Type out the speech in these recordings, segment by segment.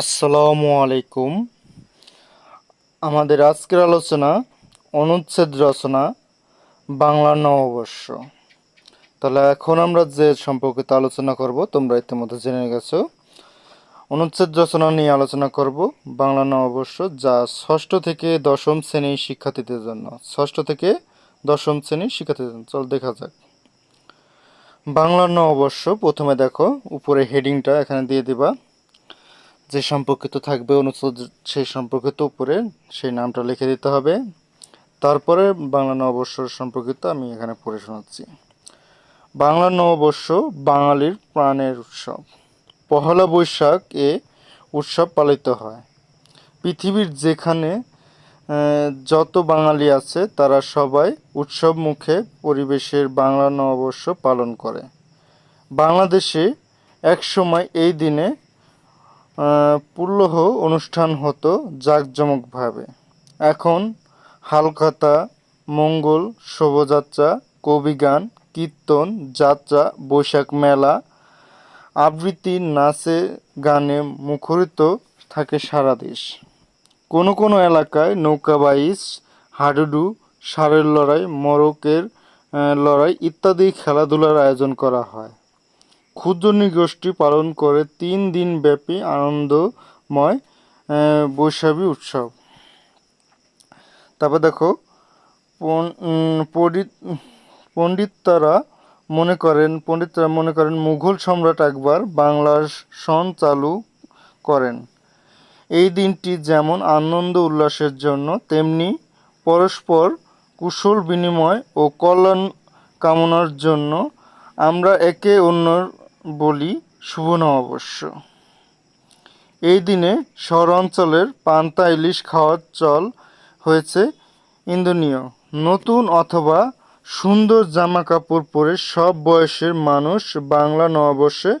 আসসালামু আলাইকুম। আমাদের আজকের আলোচনা অনুচ্ছেদ রচনা বাংলা নববর্ষ। তাহলে এখন আমরা যে সম্পর্কিত আলোচনা করব, তোমরা ইতিমধ্যে জেনে গেছো। অনুচ্ছেদ রচনা নিয়ে আলোচনা করব, বাংলা নববর্ষ যা ষষ্ঠ থেকে দশম শ্রেণির শিক্ষার্থীদের জন্য। ষষ্ঠ থেকে দশম শ্রেণির শিক্ষার্থীদের জন্য। চল দেখা যাক। বাংলা নববর্ষ, প্রথমে দেখো, উপরে হেডিংটা এখানে দিয়ে দিবা। যে সম্পর্কিত থাকবে অনুচ্ছেদ সেই সম্পর্কিত উপরে সেই নামটা লিখে দিতে হবে। তারপরে বাংলা নববর্ষ সম্পর্কিত আমি এখানে পড়ে শোনাচ্ছি। বাংলা নববর্ষ বাঙালির প্রাণের উৎসব। পহেলা বৈশাখ এ উৎসব পালিত হয়। পৃথিবীর যেখানে যত বাঙালি আছে তারা সবাই উৎসব মুখে পরিবেশের বাংলা নববর্ষ পালন করে। বাংলাদেশে একসময় এই দিনে পুল্লহ অনুষ্ঠান হতো জাঁকজমকভাবে। এখন হালখাতা, মঙ্গল, শোভাযাত্রা, কবিগান, কীর্তন, যাত্রা, বৈশাখ মেলা, আবৃত্তি, নাচে, গানে মুখরিত থাকে সারা দেশ। কোনো কোনো এলাকায় নৌকা বাইচ হাডুডু ষাঁড়ের লড়াই, মরকের লড়াই ইত্যাদি খেলাধুলার আয়োজন করা হয়। ক্ষুদ্র নৃগোষ্ঠী পালন করে তিন দিন ব্যাপী আনন্দময় বৈশাখী উৎসব। তারপর দেখো পণ্ডিত, পণ্ডিতরা মনে করেন, পণ্ডিতরা মনে করেন মুঘল সম্রাট একবার বাংলার সন চালু করেন। এই দিনটি যেমন আনন্দ উল্লাসের জন্য, তেমনি পরস্পর কুশল বিনিময় ও কল্যাণ কামনার জন্য আমরা একে অন্যর বলি শুভ নববর্ষ। এই দিনে শহর অঞ্চলের পান্তা ইলিশ খাওয়ার চল হয়েছে ইন্দনীয়। নতুন অথবা সুন্দর জামা কাপড় পরে সব বয়সের মানুষ বাংলা নববর্ষে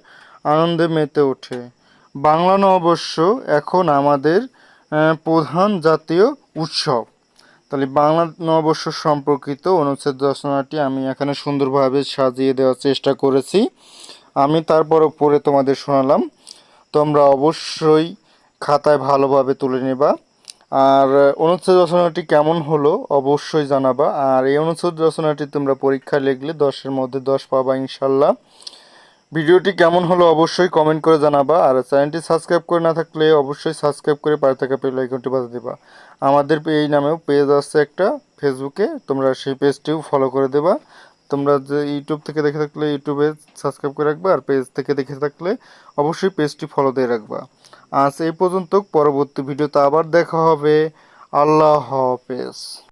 আনন্দে মেতে ওঠে। বাংলা নববর্ষ এখন আমাদের প্রধান জাতীয় উৎসব। তাহলে বাংলা নববর্ষ সম্পর্কিত অনুচ্ছেদ রচনাটি আমি এখানে সুন্দরভাবে সাজিয়ে দেওয়ার চেষ্টা করেছি। আমি তারপর পরে তোমাদের শোনালাম। তোমরা অবশ্যই খাতায় ভালোভাবে তুলে নেবা। আর অনুচ্ছেদ রচনাটি কেমন হলো অবশ্যই জানাবা। আর এই অনুচ্ছেদ রচনাটি তোমরা পরীক্ষায় লিখলে দশের মধ্যে দশ পাবা ইনশাল্লাহ ভিডিওটি কেমন হলো অবশ্যই কমেন্ট করে জানাবা। আর চ্যানেলটি সাবস্ক্রাইব করে না থাকলে অবশ্যই সাবস্ক্রাইব করে পাশে থাকা বেল আইকনটি বাজিয়ে দেবা। আমাদের এই নামেও পেজ আছে একটা। ফেসবুকে তোমরা সেই পেজটিও ফলো করে দেবা। তোমরা যে ইউটিউব থেকে দেখে থাকলে ইউটিউবে সাবস্ক্রাইব করে রাখবা, আর পেজ থেকে দেখে থাকলে অবশ্যই পেজটি ফলো দিয়ে রাখবা। আজ এই পর্যন্ত, পরবর্তী ভিডিওতে আবার দেখা হবে। আল্লাহ হাফেজ।